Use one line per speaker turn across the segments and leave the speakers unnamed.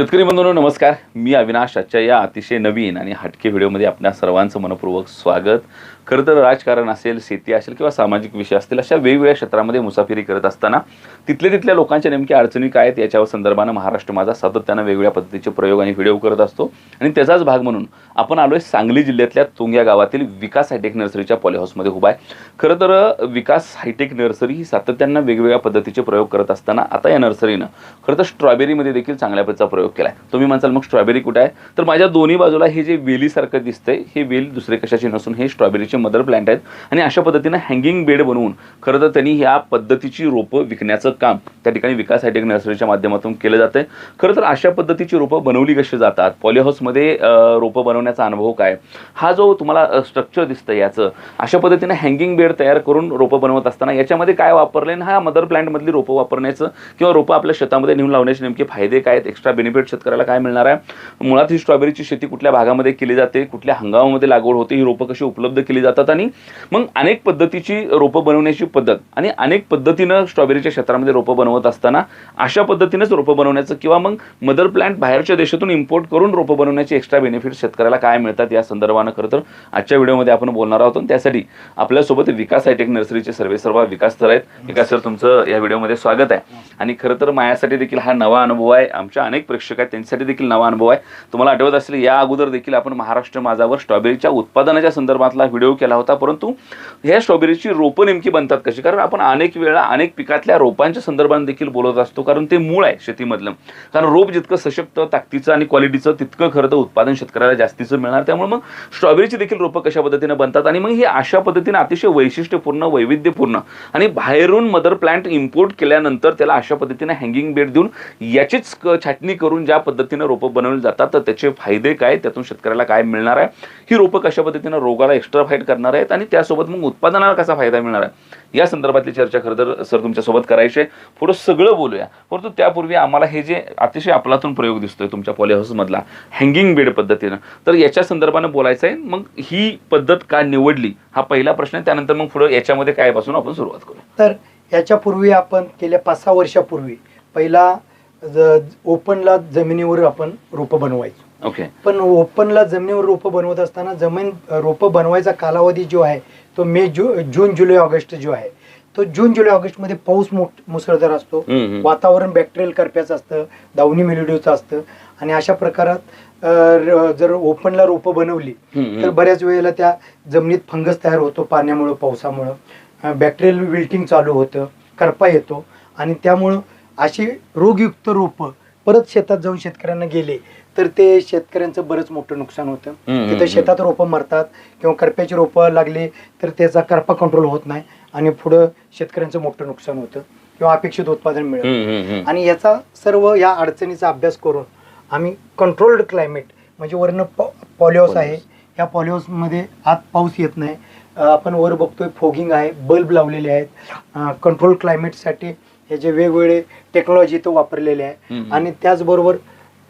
शेतकरी बंधूंनो नमस्कार. मी अविनाश आजच्या या अतिशय नवीन आणि हटके व्हिडिओमध्ये आपल्या सर्वांचं मनपूर्वक स्वागत. खरं तर राजकारण असेल शेती असेल किंवा सामाजिक विषय असतील अशा वेगवेगळ्या क्षेत्रामध्ये मुसाफिरी करत असताना तिथल्या तिथल्या लोकांच्या नेमक्या अडचणी काय आहेत याच्यावर संदर्भानं महाराष्ट्र माझा सातत्यानं वेगवेगळ्या पद्धतीचे प्रयोग आणि व्हिडिओ करत असतो. आणि त्याचाच भाग म्हणून आपण आलो आहे सांगली जिल्ह्यातल्या तुंग्या गावातील विकास हायटेक नर्सरीच्या पॉलीहाऊसमध्ये उभा आहे. खरं तर विकास हायटेक नर्सरी ही सातत्यानं वेगवेगळ्या पद्धतीचे प्रयोग करत असताना आता या नर्सरीनं खरं तर स्ट्रॉबेरीमध्ये देखील चांगल्या प्रयोग प्रयोग केला आहे तुम्ही म्हणसाल मग स्ट्रॉबेरी कुठे आहे? तर माझ्या दोन्ही बाजूला हे जे वेलीसारखं दिसतंय हे वेल दुसरे कशाचे नसून हे स्ट्रॉबेरीचे मदर प्लांट आहेत. आणि अशा पद्धतीनं हँगिंग बेड बनवून खरं तर त्यांनी ह्या पद्धतीची रोपं विकण्याचं काम त्या ठिकाणी विकास हायटेक नर्सरीच्या माध्यमातून केलं जातं खरं तर अशा पद्धतीची रोपं बनवली कशी जातात? पॉलीहाऊसमध्ये रोपं बनवण्याचा अनुभव काय? हा जो तुम्हाला स्ट्रक्चर दिसतं याचं अशा पद्धतीनं हँगिंग बेड तयार करून रोपं बनवत असताना याच्यामध्ये काय वापरले आणि हा मदर प्लांटमधली रोपं वापरण्याचं किंवा रोपं आपल्या शेतामध्ये नेऊन लावण्याचे नेमके फायदे काय आहेत? एक्स्ट्रा बेनिफिट शेतकऱ्याला काय मिळणार आहे? मुळात ही स्ट्रॉबेरीची शेती कुठल्या भागामध्ये केली जाते? कुठल्या हंगामामध्ये लागवड होते? ही रोपं कशी उपलब्ध केली जातात? आणि मग अनेक पद्धतीची रोपं बनवण्याची पद्धत आणि अनेक पद्धतीनं स्ट्रॉबेरीच्या क्षेत्रामध्ये रोपं बनवत असताना अशा पद्धतीनंच रोपं बनवण्याचं किंवा मग मदर प्लांट बाहेरच्या देशातून इम्पोर्ट करून रोपं बनवण्याचे एक्स्ट्रा बेनिफिट शेतकऱ्याला काय मिळतात या संदर्भानं खरं तर आजच्या व्हिडिओमध्ये आपण बोलणार आहोत. त्यासाठी आपल्यासोबत विकास हायटेक नर्सरीचे सर्वे सर्व विकास सर आहेत. विकास सर तुमचं या व्हिडिओमध्ये स्वागत आहे. आणि खरं तर माझ्यासाठी देखील हा नवा अनुभव आहे. आमच्या अनेक प्रेक्षक आहेत त्यांच्यासाठी देखील नवा अनुभव आहे. तुम्हाला आठवत असेल या अगोदर देखील आपण महाराष्ट्र माझावर स्ट्रॉबेरीच्या उत्पादनाच्या संदर्भातला व्हिडिओ केला होता परंतु ह्या स्ट्रॉबेरीची रोपं नेमकी बनतात कशी? कारण आपण अनेक वेळा अनेक पिकातल्या रोपांच्या संदर्भात देखील बोलत असतो कारण ते मूळ आहे शेतीमधलं. कारण रोप जितकं सशक्त ताकदीचं आणि क्वालिटीचं तितकं खरं तर उत्पादन शेतकऱ्याला जास्तीचं मिळणार. त्यामुळे मग स्ट्रॉबेरीची देखील रोपं कशा पद्धतीनं बनतात? आणि मग ही अशा पद्धतीनं अतिशय वैशिष्ट्यपूर्ण वैविध्यपूर्ण आणि बाहेरून मदर प्लांट इम्पोर्ट केल्यानंतर त्याला अशा पद्धतीनं हँगिंग बेड देऊन याचीच छाटणी करून करून ज्या पद्धतीनं रोपं बनवली जातात तर त्याचे फायदे काय? त्यातून शेतकऱ्याला काय मिळणार आहे? ही रोपं कशा पद्धतीनं रोगाला एक्स्ट्रा फाईट करणार आहेत? आणि त्यासोबत मग उत्पादनाला कसा फायदा मिळणार आहे? या संदर्भातली चर्चा खरं तर सर तुमच्यासोबत करायची. आहे पुढं सगळं बोलूया. परंतु त्यापूर्वी आम्हाला हे जे अतिशय आपलातून प्रयोग दिसतोय तुमच्या पॉलीहाऊसमधला हँगिंग बेड पद्धतीनं तर याच्या संदर्भानं बोलायचं आहे. मग ही पद्धत का निवडली? हा पहिला प्रश्न आहे. त्यानंतर मग पुढं याच्यामध्ये काय पासून आपण सुरुवात करू.
तर याच्यापूर्वी आपण गेल्या पाच सहा वर्षापूर्वी पहिला ओपनला जमिनीवर आपण रोपं बनवायचो.
ओके.
पण ओपनला जमिनीवर रोपं बनवत असताना जमीन रोपं बनवायचा कालावधी जो आहे तो मे जू जून जुलै ऑगस्ट जो आहे तो जून जुलै ऑगस्टमध्ये पाऊस मोठ मुसळधार असतो. वातावरण बॅक्टेरियल करप्याचं असतं दावणी मेलिडिओचं असतं. आणि अशा प्रकारात जर ओपनला रोपं बनवली. तर बऱ्याच वेळेला त्या जमिनीत फंगस तयार होतो पाण्यामुळं पावसामुळं. बॅक्टेरियल विल्टिंग चालू होतं करपा येतो. आणि त्यामुळं अशी रोगयुक्त रोपं परत शेतात जाऊन शेतकऱ्यांना गेले तर ते शेतकऱ्यांचं बरंच मोठं नुकसान होतं. तिथं. शेतात रोपं मरतात किंवा करप्याची रोपं लागली तर त्याचा करपा कंट्रोल होत नाही आणि पुढं शेतकऱ्यांचं मोठं नुकसान होतं किंवा अपेक्षित उत्पादन मिळत. आणि याचा सर्व या अडचणीचा अभ्यास करून आम्ही कंट्रोल्ड क्लायमेट म्हणजे वरनं पॉलिहाऊस आहे. या पॉलिहाऊसमध्ये आत पाऊस येत नाही. आपण वर बघतोय फोगिंग आहे बल्ब लावलेले आहेत. कंट्रोल क्लायमेटसाठी हे जे वेगवेगळे टेक्नॉलॉजी इथं वापरलेले आहे. आणि त्याचबरोबर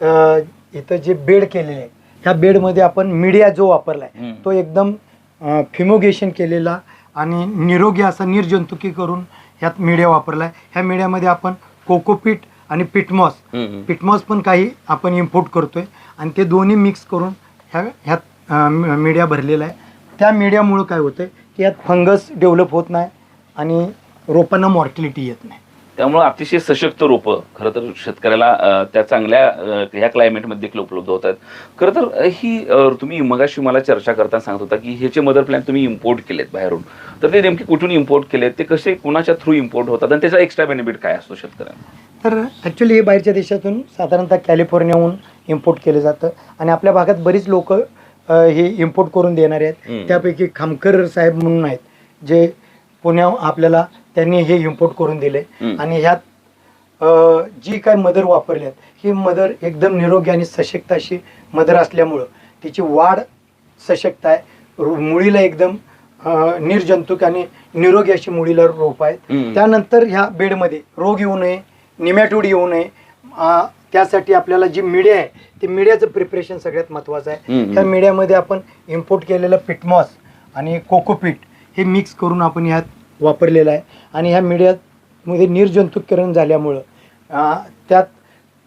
अं, इथं जे बेड केलेले आहे ह्या बेडमध्ये आपण मीडिया जो वापरला आहे. तो एकदम फिमोगेशन केलेला आणि निरोगी असा निर्जंतुकी करून ह्यात मीडिया वापरला आहे ह्या मीडियामध्ये आपण कोकोपीट आणि पिटमॉस
हम्म.
पिटमॉस पण काही आपण इम्पोर्ट करतोय आणि ते दोन्ही मिक्स करून ह्या ह्यात अं, म- मीडिया भरलेला आहे त्या मीडियामुळं काय होतंय की यात फंगस डेव्हलप होत नाही आणि रोपांना मॉर्टिलिटी येत नाही
त्यामुळे अतिशय सशक्त रोपं खरं तर शेतकऱ्याला त्या चांगल्या ह्या क्लायमेटमध्ये देखील उपलब्ध होत आहेत. खरं तर ही तुम्ही मगाशी मला चर्चा करताना सांगत होता की ह्याचे मदर प्लॅन तुम्ही इम्पोर्ट केलेत बाहेरून तर ते नेमके कुठून इम्पोर्ट केलेत? ते कसे कुणाच्या थ्रू इम्पोर्ट होतात? आणि त्याचा एक्स्ट्रा बेनिफिट काय असतो शेतकऱ्यांना?
तर ॲक्च्युली हे बाहेरच्या देशातून साधारणतः कॅलिफोर्नियाहून इम्पोर्ट केलं जातं. आणि आपल्या भागात बरीच लोक हे इम्पोर्ट करून देणारे. आहेत. त्यापैकी खामकर साहेब म्हणून आहेत जे पुण्या आपल्याला त्यांनी हे इम्पोर्ट करून दिले. आणि ह्यात अ, जी काय मदर वापरली आहेत ही मदर एकदम निरोगी आणि सशक्त अशी मदर असल्यामुळं तिची वाढ सशक्त आहे रु- मुळीला एकदम अ, निर्जंतुक आणि निरोगी अशी मुळीला रोप आहेत
हम्म.
त्यानंतर ह्या बेडमध्ये रोग येऊ नये निमॅटोड येऊ नये आ, त्यासाठी आपल्याला जी मीडिया आहे ते मीडियाचं प्रिपरेशन सगळ्यात महत्त्वाचं आहे
हम्म.
त्या मीडियामध्ये आपण इम्पोर्ट केलेलं पिटमॉस आणि कोकोपीट हे मिक्स करून आपण ह्यात वापरलेलं आहे. आणि ह्या मीडियामध्ये निर्जंतुकीकरण झाल्यामुळं त्यात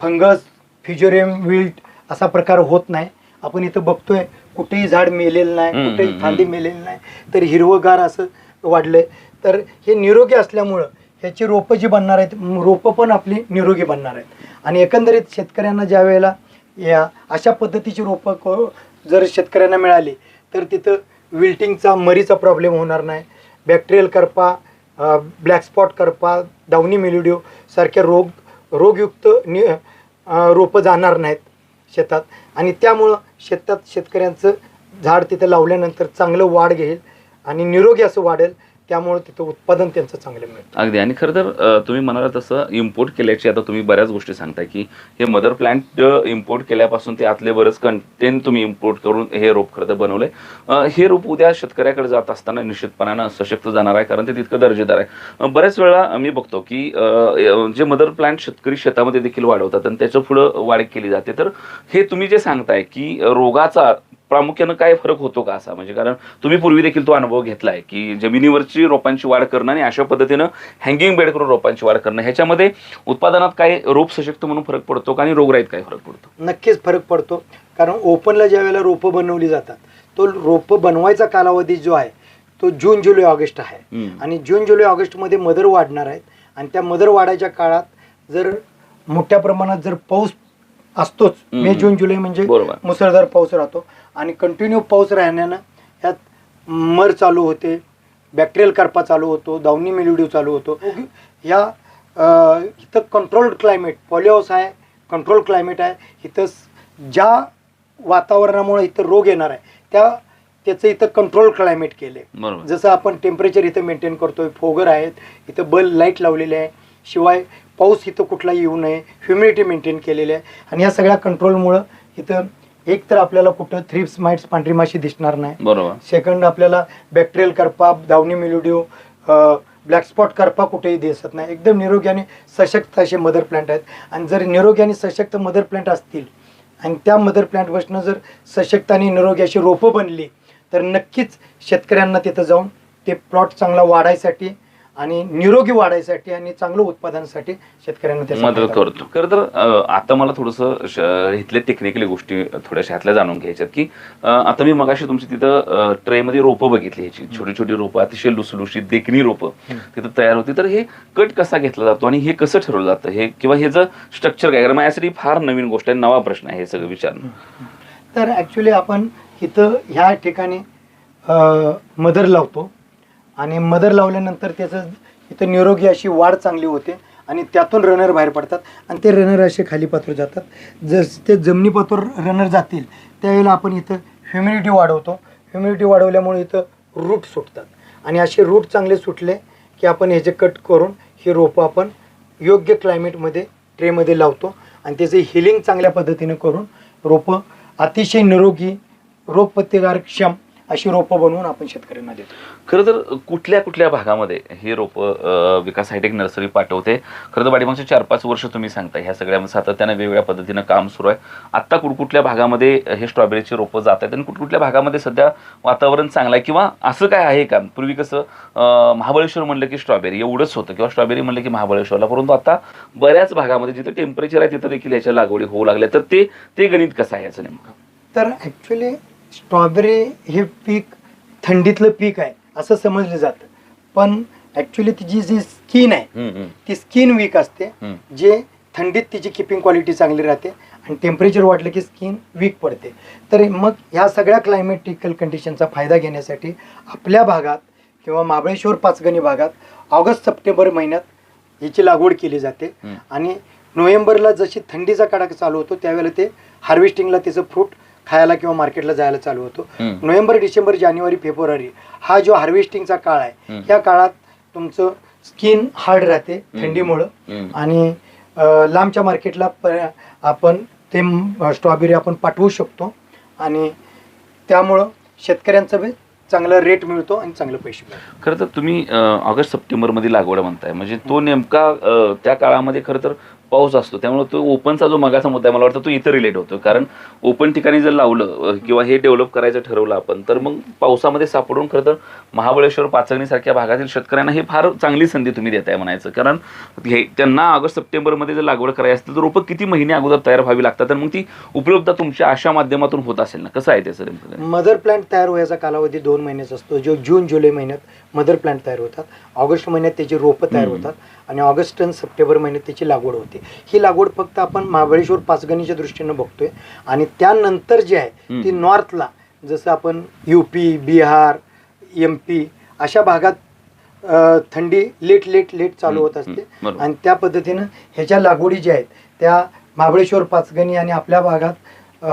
फंगस फिजोरियम विल्ट असा प्रकार होत नाही. आपण इथं बघतोय कुठेही झाड मेलेलं नाही कुठेही फांदी. मेलेली नाही तर हिरवगार असं वाढलंय. तर हे निरोगी असल्यामुळं ह्याची रोपं जी बनणार आहेत रोपं पण आपली निरोगी बनणार आहेत. आणि एकंदरीत शेतकऱ्यांना ज्या वेळेला या अशा पद्धतीची रोपं को जर शेतकऱ्यांना मिळाली तर तिथं विल्टिंगचा मरीचा प्रॉब्लेम होणार नाही. बॅक्टेरियल करपा ब्लॅक स्पॉट करपा दावणी मिलिडिओ सारख्या रोग रोगयुक्त नि रोपं जाणार नाहीत शेतात. आणि त्यामुळं शेतात शेतकऱ्यांचं झाड तिथं लावल्यानंतर चांगलं वाढ घेईल आणि निरोगी असं वाढेल. त्यामुळे तिथं उत्पादन त्यांचं चांगलं मिळतं.
अगदी. आणि खरं तर तुम्ही म्हणाला तसं इम्पोर्ट केल्याची आता तुम्ही बऱ्याच गोष्टी सांगताय की हे मदर प्लांट इम्पोर्ट केल्यापासून ते आतले बरंच कंटेंट तुम्ही इम्पोर्ट करून हे रोप खरं तर बनवले हे रोप उद्या शेतकऱ्याकडे जात असताना निश्चितपणानं सशक्त जाणार आहे कारण ते तितकं दर्जेदार आहे. बऱ्याच वेळा मी बघतो की जे मदर प्लांट शेतकरी शेतामध्ये देखील वाढवतात आणि त्याच्या पुढं वाढ केली जाते. तर हे तुम्ही जे सांगताय की रोगाचा प्रामुख्यानं काय फरक होतो का असा म्हणजे कारण तुम्ही पूर्वी देखील तो अनुभव घेतलाय की जमिनीवरची रोपांची वाढ करणं आणि अशा पद्धतीनं हँगिंग बेड करून रोपांची वाढ करणं ह्याच्यामध्ये उत्पादनात काय रोप सशक्त म्हणून फरक पडतो का आणि रोगराईत काय फरक पडतो
नक्कीच फरक पडतो कारण ओपनला ज्या वेळेला रोपं बनवली जातात तो रोपं बनवायचा कालावधी जो आहे तो जून जुलै ऑगस्ट आहे. आणि जून जुलै ऑगस्टमध्ये मदर वाढणार आहेत आणि त्या मदर वाढायच्या काळात जर मोठ्या प्रमाणात जर पाऊस असतोच. मे जून जुलै म्हणजे. मुसळधार पाऊस राहतो आणि कंटिन्यू पाऊस राहण्यानं यात मर चालू होते बॅक्टेरियल करपा चालू होतो दावणी मेल्युड्यू चालू होतो. या अं, इथं कंट्रोल्ड क्लायमेट पॉलिहाऊस आहे कंट्रोल क्लायमेट आहे. इथं ज्या वातावरणामुळे इथं रोग येणार आहे त्या त्याचं इथं कंट्रोल क्लायमेट केलं जसं आपण टेम्परेचर इथं मेंटेन करतोय फोगर आहेत इथं बल्ब लाइट लावलेले आहे शिवाय पाऊस इथं कुठला येऊ नये ह्युमिडिटी मेंटेन केलेली आहे. आणि या सगळ्या कंट्रोलमुळं इथं एक तर आपल्याला कुठं थ्रिप्स माइट्स पांढरी माशी दिसणार नाही.
बरोबर.
सेकंड आपल्याला बॅक्टेरियल करपा दावणी मिल्युडिओ ब्लॅक स्पॉट करपा कुठेही दिसत नाही. एकदम निरोगी आणि सशक्त असे मदर प्लांट आहेत. आणि जर निरोगी आणि सशक्त मदर प्लांट असतील आणि त्या मदर प्लांटपासून जर सशक्त आणि निरोगी अशी रोपं बनली तर नक्कीच शेतकऱ्यांना तिथं जाऊन ते प्लॉट चांगला वाढायसाठी आणि निरोगी वाढायसाठी आणि चांगलं उत्पादनासाठी शेतकऱ्यांना त्याचा
मदत
फायदा
करतो. खरं तर अ, आता मला थोडंसं श- इथले टेक्निकली गोष्टी थोड्याशा ह्यातल्या जाणून घ्यायच्यात की अ, आता मी मगाशी तुमची तिथं ट्रेमध्ये रोपं बघितली ह्याची. छोटी छोटी रोपं अतिशय लुसलुशीत देखणी रोपं. तिथं तयार होती. तर हे कट कसा घेतला जातो आणि हे कसं ठरवलं जातं? हे किंवा हे जर स्ट्रक्चर काय? कारण माझ्यासाठी फार नवीन गोष्ट आहे नवा प्रश्न आहे हे सगळं विचारणं.
तर ॲक्च्युली आपण इथं ह्या ठिकाणी मदर लावतो. आणि मदर लावल्यानंतर त्याचं इथं निरोगी अशी वाढ चांगली होते आणि त्यातून रनर बाहेर पडतात आणि ते रनर असे खाली पात्र जातात. जर ते जमिनी पात्र रनर जातील त्यावेळेला आपण इथं ह्युमिडिटी वाढवतो. ह्युमिडिटी वाढवल्यामुळे इथं रूट सुटतात. आणि असे रूट चांगले सुटले की आपण ह्याचे कट करून ही रोपं आपण योग्य क्लायमेटमध्ये ट्रेमध्ये लावतो. आणि त्याचे हिलिंग चांगल्या पद्धतीने करून रोपं अतिशय निरोगी रोगप्रतिकारक्षम अशी रोपं बनवून आपण शेतकऱ्यांना देतो.
खरं तर कुठल्या कुठल्या भागामध्ये हे रोप विकास हायटेक नर्सरी पाठवते? खरं तर पाठीमागचे चार पाच वर्ष तुम्ही सांगता ह्या सगळ्या सातत्यानं वेगवेगळ्या पद्धतीनं काम सुरू आहे. आत्ता कुठकुठल्या भागामध्ये हे स्ट्रॉबेरीची रोपं जात आहेत आणि कुठकुठल्या भागामध्ये सध्या वातावरण चांगलं आहे? किंवा असं काय आहे का? पूर्वी कसं महाबळेश्वर म्हणलं की स्ट्रॉबेरी एवढंच होतं. किंवा स्ट्रॉबेरी म्हणलं की महाबळेश्वरला. परंतु आता बऱ्याच भागामध्ये जिथं टेम्परेचर आहे तिथं देखील याच्या लागवडी होऊ लागल्या. तर ते ते गणित कसं आहे याचं नेमकं?
तर ॲक्च्युली स्ट्रॉबेरी हे पीक थंडीतलं पीक आहे असं समजलं जातं पण ॲक्च्युली तिची जी स्किन आहे ती स्किन वीक असते. जे थंडीत तिची किपिंग क्वालिटी चांगली राहते आणि टेम्परेचर वाढलं की स्किन वीक पडते तर मग ह्या सगळ्या क्लायमेटिकल कंडिशनचा फायदा घेण्यासाठी आपल्या भागात किंवा महाबळेश्वर पाचगणी भागात ऑगस्ट सप्टेंबर महिन्यात याची लागवड केली जाते. आणि नोव्हेंबरला जशी थंडीचा कडाका चालू होतो त्यावेळेला ते हार्वेस्टिंगला त्याचं फ्रूट खायला किंवा मार्केटला जायला चालू होतो. नोव्हेंबर डिसेंबर जानेवारी फेब्रुवारी हा जो हार्वेस्टिंगचा काळ आहे. या काळात तुमचं स्किन हार्ड राहते थंडीमुळं. आणि लांबच्या मार्केटला आपण ते स्ट्रॉबेरी आपण पाठवू शकतो आणि त्यामुळं शेतकऱ्यांचं बी चांगला रेट मिळतो आणि चांगले पैसे
खरं तर तुम्ही ऑगस्ट सप्टेंबरमध्ये लागवड म्हणताय म्हणजे तो नेमका त्या काळामध्ये खरं तर पाऊस असतो त्यामुळे तो ओपनचा जो मगाचा मुद्दा आहे मला वाटतं तो इथं रिलेट होतो कारण ओपन ठिकाणी जर लावलं किंवा हे डेव्हलप करायचं ठरवलं आपण तर मग पावसामध्ये सापडून खरं तर महाबळेश्वर पाचगणीसारख्या भागातील शेतकऱ्यांना हे फार चांगली संधी तुम्ही देताय म्हणायचं. कारण हे त्यांना ऑगस्ट सप्टेंबरमध्ये जर लागवड करायची असतील तर रोपं किती महिने अगोदर तयार व्हावी लागतात? तर मग ती उपलब्धता तुमच्या अशा माध्यमातून होत असेल ना? कसं आहे त्याचं नेमकं?
मदर प्लांट तयार व्हायचा कालावधी दोन महिन्याचा असतो जो जून जुलै महिन्यात मदर प्लांट तयार होतात. ऑगस्ट महिन्यात त्याची रोपं तयार. होतात. आणि ऑगस्ट आणि सप्टेंबर महिन्यात त्याची लागवड होते. ही लागवड फक्त आपण महाबळेश्वर पाचगणीच्या दृष्टीनं बघतोय. आणि त्यानंतर जी आहे ती. नॉर्थला जसं आपण U P Bihar M P अशा भागात थंडी लेट लेट लेट चालू होत असते. आणि त्या पद्धतीनं ह्याच्या लागवडी ज्या आहेत त्या महाबळेश्वर पाचगणी आणि आपल्या भागात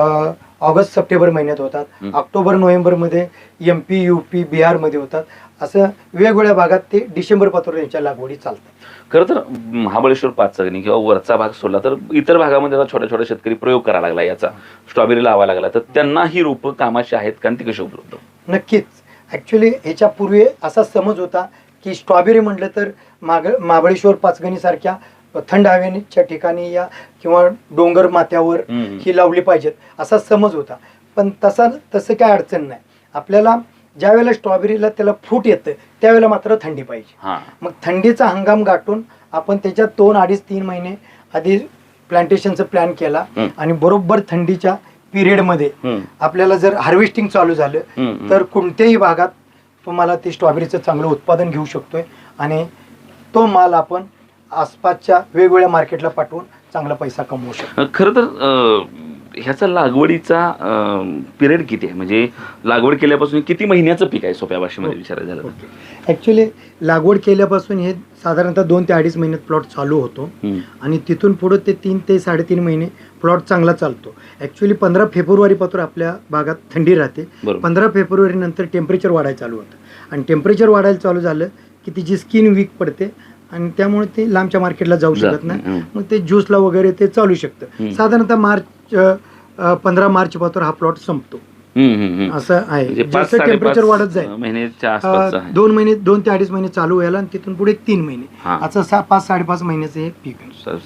ऑगस्ट सप्टेंबर महिन्यात होतात. ऑक्टोबर नोव्हेंबरमध्ये एम पी यू पी बिहारमध्ये होतात. असं वेगवेगळ्या भागात ते डिसेंबरपासून यांच्या लागवडी चालतात.
खरं तर महाबळेश्वर पाचगणी किंवा वरचा भाग सोडला तर इतर भागामध्ये आता छोट्या छोट्या शेतकरी प्रयोग करायला लागला याचा. स्ट्रॉबेरी लावा लागला तर त्यांना ही रोपं कामाची आहेत कारण ती कशी उपलब्ध?
नक्कीच. ॲक्च्युली ह्याच्यापूर्वी असा समज होता की स्ट्रॉबेरी म्हटलं तर माग महाबळेश्वर पाचगणीसारख्या थंड हवेच्या ठिकाणी या किंवा डोंगर माथ्यावर. ही लावली पाहिजेत असा समज होता पण तसा तसं काय अडचण नाही आपल्याला ज्या वेळेला स्ट्रॉबेरीला त्याला फ्रूट येतं त्यावेळेला मात्र थंडी पाहिजे
हां
मग थंडीचा हंगाम गाठून आपण त्याच्यात दोन अडीच तीन महिने आधी प्लांटेशनचा प्लॅन केला. आणि बरोबर थंडीच्या पिरियडमध्ये. आपल्याला जर हार्वेस्टिंग चालू झालं. तर कोणत्याही भागात तुम्हाला ते स्ट्रॉबेरीचं चांगलं उत्पादन घेऊ शकतोय आणि तो माल आपण आसपासच्या वेगवेगळ्या मार्केटला पाठवून चांगला पैसा कमवू शकतो.
खरं तर अ, ह्याचा लागवडीचा पिरियड किती आहे? म्हणजे लागवड केल्यापासून किती महिन्याचं पीक आहे सोप्या भाषेमध्ये विचारायचं झालं तर?
ॲक्च्युली लागवड केल्यापासून हे साधारणतः दोन ते अडीच महिन्यात प्लॉट चालू होतो.
हम्म.
आणि तिथून पुढं ते तीन ते साडेतीन महिने प्लॉट चांगला चालतो. ॲक्च्युली पंधरा फेब्रुवारीपासून आपल्या भागात थंडी राहते.
बरोबर.
पंधरा फेब्रुवारी नंतर टेम्परेचर वाढायला चालू होतं. आणि टेम्परेचर वाढायला चालू झालं की तिची स्किन वीक पडते. आणि त्यामुळे ते लांबच्या मार्केटला जाऊ शकत नाही. मग ते ज्यूसला वगैरे ते चालू शकतं. साधारणतः मार्च पंधरा मार्चपासून हा प्लॉट संपतो. असं आहे.
म्हणजे
जसं टेम्परेचर वाढत जाईल. दोन महिने दोन ते अडीच महिने चालू व्हायला आणि तिथून पुढे तीन महिने. असं सहा पाच साडेपाच महिन्याचं हे पीक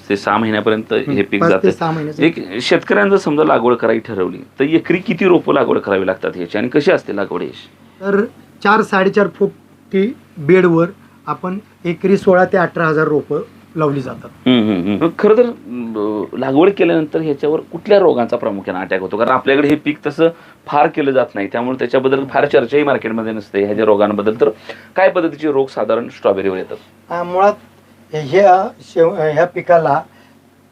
ते सहा महिन्यापर्यंत हे पीक
ते
जाते.
सहा महिन्याचं
एक शेतकऱ्यांना जर समजा लागवड करायची ठरवली तर एकरी किती रोपं लागवड करावी लागतात ह्याची? आणि कशी असते लागवड याची
तर चार साडेचार फुटी बेडवर आपण एकरी सोळा ते अठरा हजार रोपं लावली जातात.
खरं तर अं, लागवड केल्यानंतर ह्याच्यावर कुठल्या रोगांचा प्रामुख्याने अटॅक होतो? कारण आपल्याकडे हे पीक तसं फार केलं जात नाही. त्यामुळे त्याच्याबद्दल फार चर्चाही मार्केटमध्ये नसते. ह्या ज्या रोगांबद्दल तर काय पद्धतीचे रोग साधारण स्ट्रॉबेरीवर येतात?
मुळात ह्या शेव ह्या पिकाला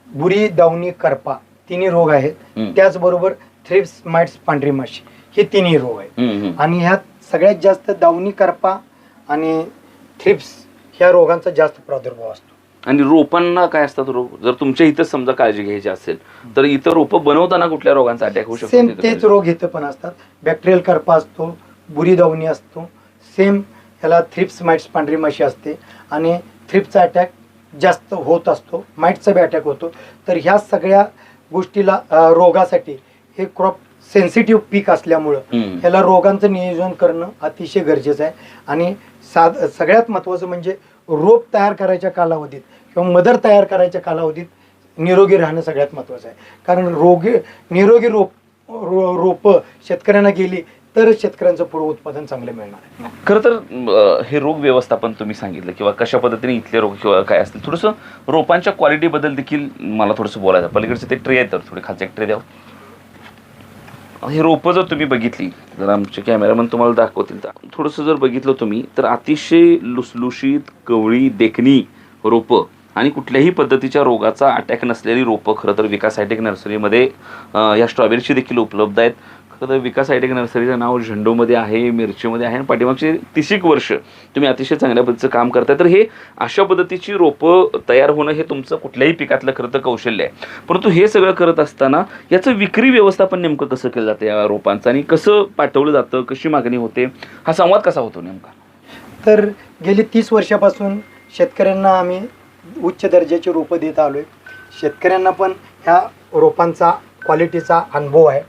बुरी दावणी करपा तिन्ही रोग आहेत.
हम्म.
त्याचबरोबर थ्रिप्स माइट्स पांढरी माशी हे तिन्ही रोग आहेत. आणि ह्यात सगळ्यात जास्त दावणी करपा आणि थ्रिप्स ह्या रोगांचा जास्त प्रादुर्भाव असतो.
आणि रोपांना काय असतात रोग? जर तुमच्या इथं समजा काळजी घ्यायची असेल तर इतर रोपं बनवताना कुठल्या रोगांचा अटॅक होऊ शकतो
सेम तेच? रोग इथं पण असतात. बॅक्टेरियल करपा असतो बुरी दावणी असतो. सेम ह्याला थ्रिप्स माइट्स पांढरी माशी असते. आणि थ्रिप्सचा अटॅक जास्त होत असतो. माइटचा बी अटॅक होतो. तर ह्या सगळ्या गोष्टीला अं, रोगासाठी हे क्रॉप सेन्सिटिव्ह पीक असल्यामुळं. ह्याला रोगांचं नियोजन करणं अतिशय गरजेचं आहे आणि साध सगळ्यात महत्त्वाचं म्हणजे रोप तयार करायच्या कालावधीत किंवा मदर तयार करायच्या कालावधीत निरोगी राहणं सगळ्यात महत्त्वाचं आहे कारण रोगी निरोगी रोप रो रोपं शेतकऱ्यांना गेली तर शेतकऱ्यांचं पुढं उत्पादन चांगलं मिळणार
खरं तर हे रोग व्यवस्थापन तुम्ही सांगितलं किंवा कशा पद्धतीने इथले रोग किंवा काय असतील थोडंसं रोपांच्या क्वालिटीबद्दल देखील मला थोडंसं बोलायचं. पलीकडचे ते ट्रे तर थोडे खालचे एक ट्रे द्या हे रोपं जर तुम्ही बघितली जर आमचे कॅमेरामन तुम्हाला दाखवतील तर थोडंसं जर बघितलं तुम्ही तर अतिशय लुसलुशीत कवळी देखणी रोपं आणि कुठल्याही पद्धतीच्या रोगाचा अटॅक नसलेली रोपं खरं तर विकास हायटेक नर्सरीमध्ये या स्ट्रॉबेरीची देखील उपलब्ध आहेत. खरं विकास हायटेक नर्सरीचं नाव झेंडूमध्ये आहे मिरचीमध्ये आहे आणि पाठीमागचे तिशीक वर्ष तुम्ही अतिशय चांगल्या पद्धतीचं काम करताय. तर हे अशा पद्धतीची रोपं तयार होणं हे तुमचं कुठल्याही पिकातलं खरं तर कौशल्य आहे. परंतु हे सगळं करत असताना याचं विक्री व्यवस्थापन नेमकं कसं केलं जातं या रोपांचं आणि कसं पाठवलं जातं कशी मागणी होते? हा संवाद कसा होतो नेमका?
तर गेली तीस वर्षापासून शेतकऱ्यांना आम्ही उच्च दर्जाची रोपं देत आलो आहे शेतकऱ्यांना पण ह्या रोपांचा क्वालिटीचा अनुभव आहे.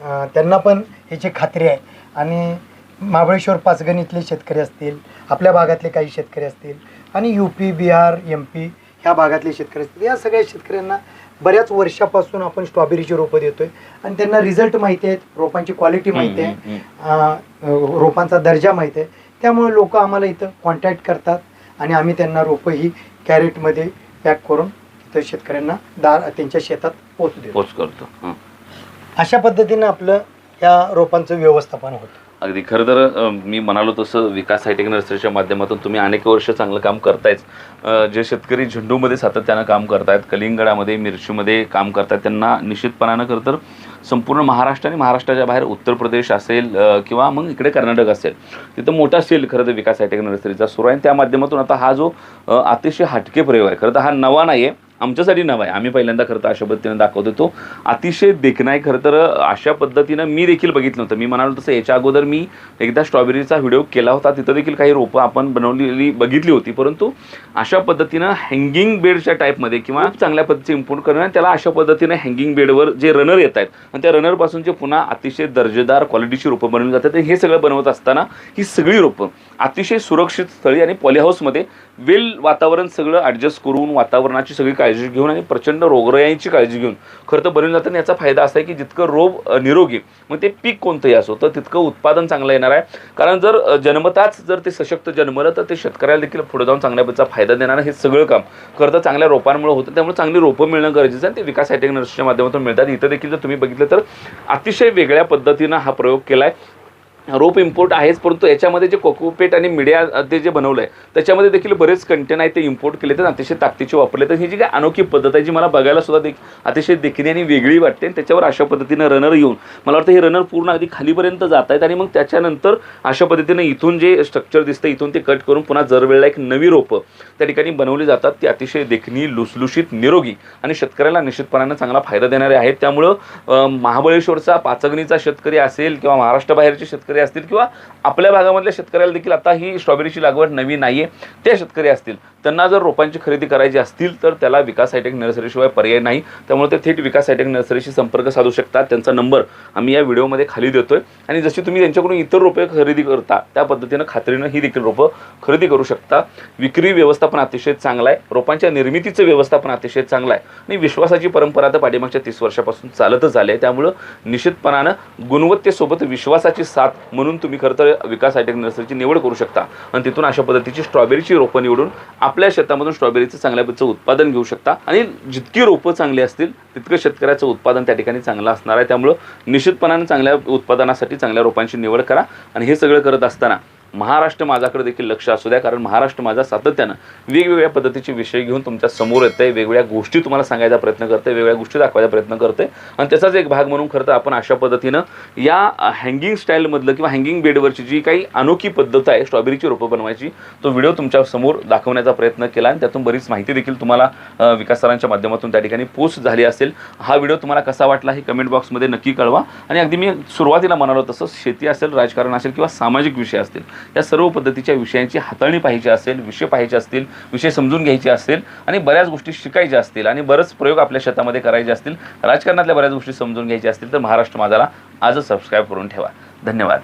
अं, त्यांना पण ह्याची खात्री आहे. आणि महाबळेश्वर पाचगणीतले शेतकरी असतील आपल्या भागातले काही शेतकरी असतील आणि U P Bihar M P ह्या भागातले शेतकरी असतील या सगळ्या शेतकऱ्यांना बऱ्याच वर्षापासून आपण स्ट्रॉबेरीची रोपं देतोय. आणि त्यांना रिझल्ट माहिती आहेत रोपांची क्वालिटी माहिती आहे.
हम्म, हम्म,
अं, रोपांचा दर्जा माहिती आहे. त्यामुळे लोक आम्हाला इथं कॉन्टॅक्ट करतात आणि आम्ही त्यांना रोपं ही कॅरेटमध्ये पॅक करून इथं शेतकऱ्यांना दार त्यांच्या शेतात पोचू देतो.
पोच करतो. हं.
अशा पद्धतीनं आपलं या रोपांचं व्यवस्थापन होतं.
अगदी. खरं तर अ, मी म्हणालो तसं विकास हायटेक नर्सरीच्या माध्यमातून तुम्ही अनेक वर्ष चांगलं काम करतायच अ, जे शेतकरी झेंडूमध्ये सातत्यानं काम करतायत कलिंगडामध्ये मिरचीमध्ये काम करतायत त्यांना निश्चितपणानं खरं तर संपूर्ण महाराष्ट्र आणि महाराष्ट्राच्या बाहेर उत्तर प्रदेश असेल अ, किंवा मग इकडे कर्नाटक असेल तिथं मोठा सेल खरं तर विकास हायटेक नर्सरीचा सुरू आहे. आणि त्या माध्यमातून आता हा जो अ, अतिशय हटके प्रयोग आहे. खरं तर हा नवा नाही आहे आमच्यासाठी नवा आहे आम्ही पहिल्यांदा खरं तर अशा पद्धतीनं दाखवतो तो. अतिशय देखणा आहे खरं तर अशा पद्धतीनं मी देखील बघितलं होतं. मी म्हणालो तसं याच्या अगोदर मी एकदा स्ट्रॉबेरीचा व्हिडिओ केला होता. तिथं देखील काही रोपं आपण बनवलेली बघितली होती. परंतु अशा पद्धतीनं हँगिंग बेडच्या टाईपमध्ये किंवा चांगल्या पद्धतीचे इम्पोर्ट करणं त्याला अशा पद्धतीनं हँगिंग बेडवर जे रनर येत आहेत आणि त्या रनरपासून जे पुन्हा अतिशय दर्जेदार क्वालिटीची रोपं बनवली जातात हे सगळं बनवत असताना ही सगळी रोपं अतिशय सुरक्षित स्थळी आणि पॉलीहाऊसमध्ये वेल वातावरण सगळं ॲडजस्ट करून वातावरणाची सगळी काळजी घेऊन आणि प्रचंड रोगरायांची काळजी घेऊन. खरं तर बनवलं जातं आणि याचा फायदा असा आहे की जितकं रोग निरोगी मग ते पीक कोणतंही असो तर तितकं उत्पादन चांगलं येणार आहे. कारण जर जन्मताच जर ते सशक्त जन्मलं तर ते शेतकऱ्याला देखील पुढे जाऊन चांगल्याचा फायदा देणार हे सगळं काम. खरं तर चांगल्या रोपांमुळे होतं त्यामुळे चांगली रोपं मिळणं गरजेचं आहे ते विकास हायटेक नर्सच्या माध्यमातून मिळतात. इथं देखील जर तुम्ही बघितलं तर अतिशय वेगळ्या पद्धतीनं हा प्रयोग केला आहे रोप इम्पोर्ट आहेच परंतु याच्यामध्ये जे कोकोपेट आणि मीडिया ते जे बनवलं आहे त्याच्यामध्ये देखील बरेच कंटेन आहे ते इम्पोर्ट केले तर अतिशय ताकदीचे वापरले तर ही जी काय अनोखी पद्धत आहे जी मला बघायला सुद्धा देख अतिशय देखणी आणि वेगळी वाटते आणि त्याच्यावर अशा पद्धतीनं रनर येऊन मला वाटतं हे रनर पूर्ण अगदी खालीपर्यंत जात आहेत आणि मग त्याच्यानंतर अशा पद्धतीनं इथून जे स्ट्रक्चर दिसतं इथून ते कट करून पुन्हा जर वेळेला एक नवी रोपं त्या ठिकाणी बनवली जातात. ती अतिशय देखणी लुसलुशीत निरोगी आणि शेतकऱ्याला निश्चितपणानं चांगला फायदा देणारे आहेत. त्यामुळं महाबळेश्वरचा पाचगणीचा शेतकरी असेल किंवा महाराष्ट्राबाहेरचे शेतकरी असतील किंवा आपल्या भागामधल्या शेतकऱ्याला देखील आता ही स्ट्रॉबेरीची लागवड नवी नाही आहे ते शेतकरी असतील. त्यांना जर रोपांची खरेदी करायची असतील तर त्याला विकास हायटेक नर्सरीशिवाय पर्याय नाही. त्यामुळे ते थेट विकास हायटेक नर्सरीशी संपर्क साधू शकतात. त्यांचा नंबर आम्ही या व्हिडिओमध्ये खाली देतोय. आणि जशी तुम्ही त्यांच्याकडून इतर रोपे खरेदी करता त्या पद्धतीनं खात्रीनं ही देखील रोपं खरेदी करू शकता. विक्री व्यवस्थापन अतिशय चांगलं आहे रोपांच्या निर्मितीचं व्यवस्थापन अतिशय चांगलं आहे आणि विश्वासाची परंपरा तर पाठीमागच्या तीस वर्षापासून चालतच आली आहे. त्यामुळं निश्चितपणानं गुणवत्तेसोबत विश्वासाची साथ म्हणून तुम्ही खरं तर विकास हायटेक नर्सरीची निवड करू शकता. आणि तिथून अशा पद्धतीची स्ट्रॉबेरीची रोपं निवडून आपल्या शेतामधून स्ट्रॉबेरीचं चांगल्या पद्धतीचं उत्पादन घेऊ शकता. आणि जितकी रोपं चांगली असतील तितकं शेतकऱ्याचं उत्पादन त्या ठिकाणी चांगलं असणार आहे. त्यामुळं निश्चितपणानं चांगल्या उत्पादनासाठी चांगल्या रोपांची निवड करा. आणि हे सगळं करत असताना महाराष्ट्र माझाकडे देखील लक्ष असू द्या कारण महाराष्ट्र माझा सातत्यानं वेगवेगळ्या पद्धतीचे विषय घेऊन तुमच्यासमोर येते वेगवेगळ्या गोष्टी तुम्हाला सांगायचा प्रयत्न करते वेगवेगळ्या गोष्टी दाखवायचा प्रयत्न करते आणि त्याचाच एक भाग म्हणून खरं तर आपण अशा पद्धतीनं या हँगिंग स्टाईलमधलं किंवा हँगिंग बेडवरची जी काही अनोखी पद्धत आहे स्ट्रॉबेरीची रोपं बनवायची तो व्हिडिओ तुमच्यासमोर दाखवण्याचा प्रयत्न केला आणि त्यातून बरीच माहिती देखील तुम्हाला विकासरांच्या माध्यमातून त्या ठिकाणी पोस्ट झाली असेल. हा व्हिडिओ तुम्हाला कसा वाटला हे कमेंट बॉक्समध्ये नक्की कळवा. आणि अगदी मी सुरुवातीला म्हणालो तसं शेती असेल राजकारण असेल किंवा सामाजिक विषय असतील या सर्व पद्धतीच्या विषयांची हाताळणी पाहिजे असेल विषय पाहिजे असतील विषय समजून घ्यायचे असतील आणि बऱ्याच गोष्टी शिकायच्या असतील आणि बरेच प्रयोग आपल्या शेतामध्ये करायचे असतील राजकारणातल्या बऱ्याच गोष्टी समजून घ्यायच्या असतील तर महाराष्ट्र माझाला आजच सबस्क्राईब करून ठेवा. धन्यवाद.